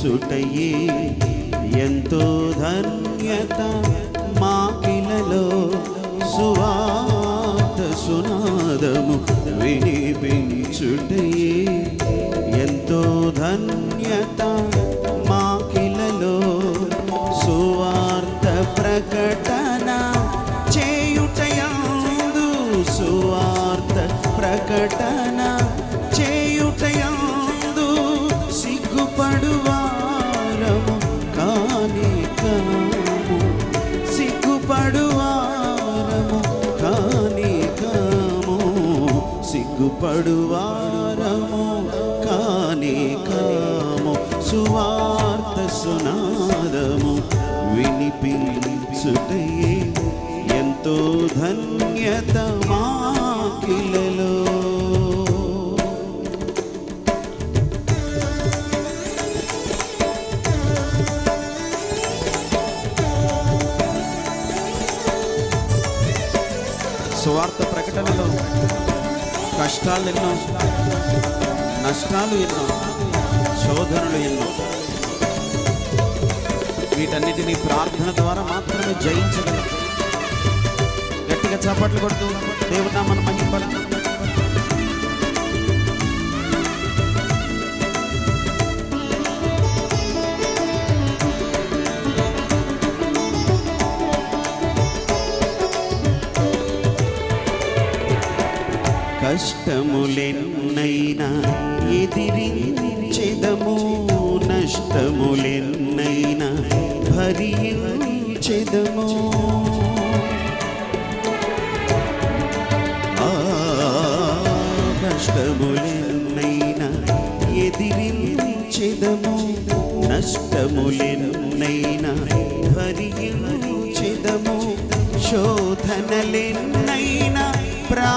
సునాదము ఎంతో ధన్యత మాకిలలో. సువాత సునాదము వినిపించుటయే ఎంతో ధన్యత మాకిలలో. సువార్త ప్రకటన చేయుటయందు సువార్త ప్రకటన కాని కాము సిగ్గుపడువారము కాని కాము. సిగ్గుపడువారము కాని కాము. సువార్త సునాదము వినిపించుటయే ఎంతో ధన్యత మాకిలలో. ప్రకటనలో కష్టాలు ఎన్నో నష్టాలు ఎన్నో శోధనలు ఎన్నో. వీటన్నిటినీ ప్రార్థన ద్వారా మాత్రమే జయించగలం. గట్టిగా చప్పట్లు కొడుతూ దేవునామను మహింపల కష్టములెన్నైనా ఎదిరించెదము నష్టములెన్నైనా భరించెదము ఆ కష్టములెన్నైనా ఎదిరించెదము నష్టములెన్నైనా భరించెదము శోధనలెన్నైనా ప్రా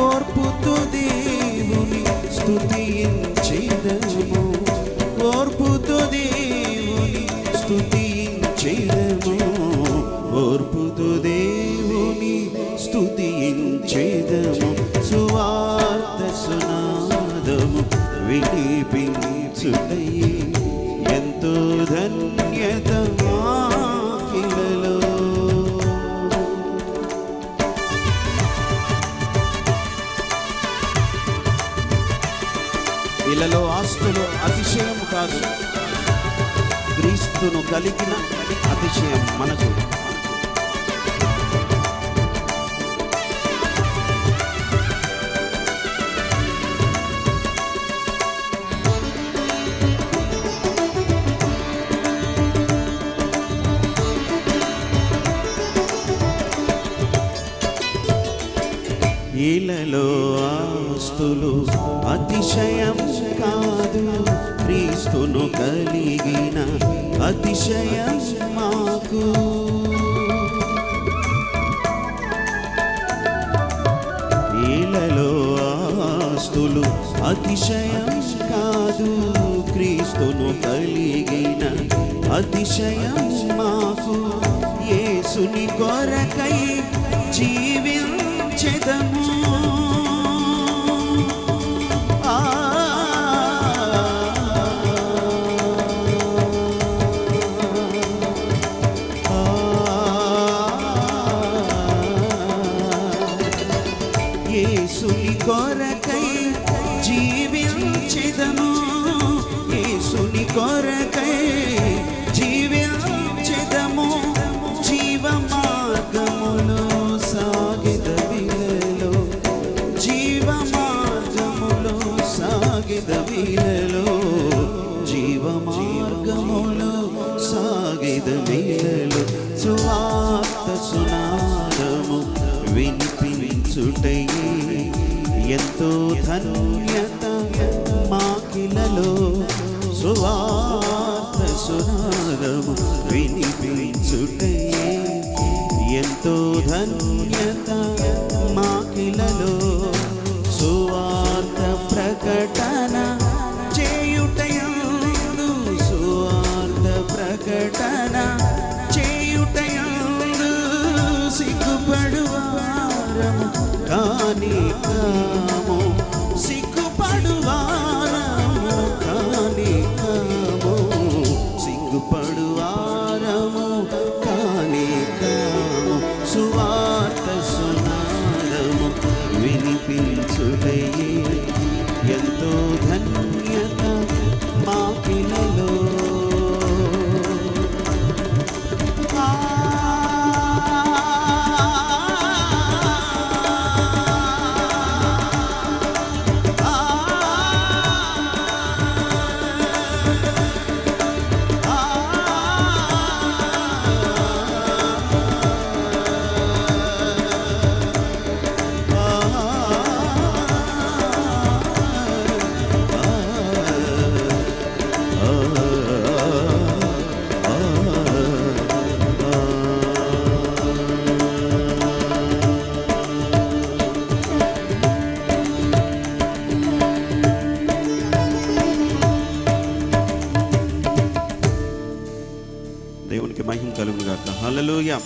ఓర్పుతో దేవుని స్తుతించెదము. ఓర్పుతో దేవుని స్తుతించెదము. ఓర్పుతో దేవుని స్తుతించెదము. సువార్త సునాదము వినిపించుటయే ఇలలో ఆస్తులు అతిశయం కాదు. క్రీస్తును కలిగిన అతిశయం మనకు. ఇలలో ఆస్తులు అతిశయం కాదు. క్రీస్తును కలిగిన అతిశయం మాకు. ఇలలో ఆస్తులు అతిశయం కాదు. క్రీస్తును కలిగిన అతిశయం మాకు. యేసుని కొరకై జీవించెదము. కొరకై జీవించెదము జీవ మార్గములో సాగిద వీలలో జీవ మార్గములో సాగిద వీలలో జీవ మార్గములో సాగిద వీలలో సువార్త సునాదము వినిపించుటై ఎంతో ధన్యత మాకిలలో. సువార్త సునాదము వినిపించుటే ఎంతో ధన్యత మాకిలలో. వినిపించుటయే ఎంతో ధన్యత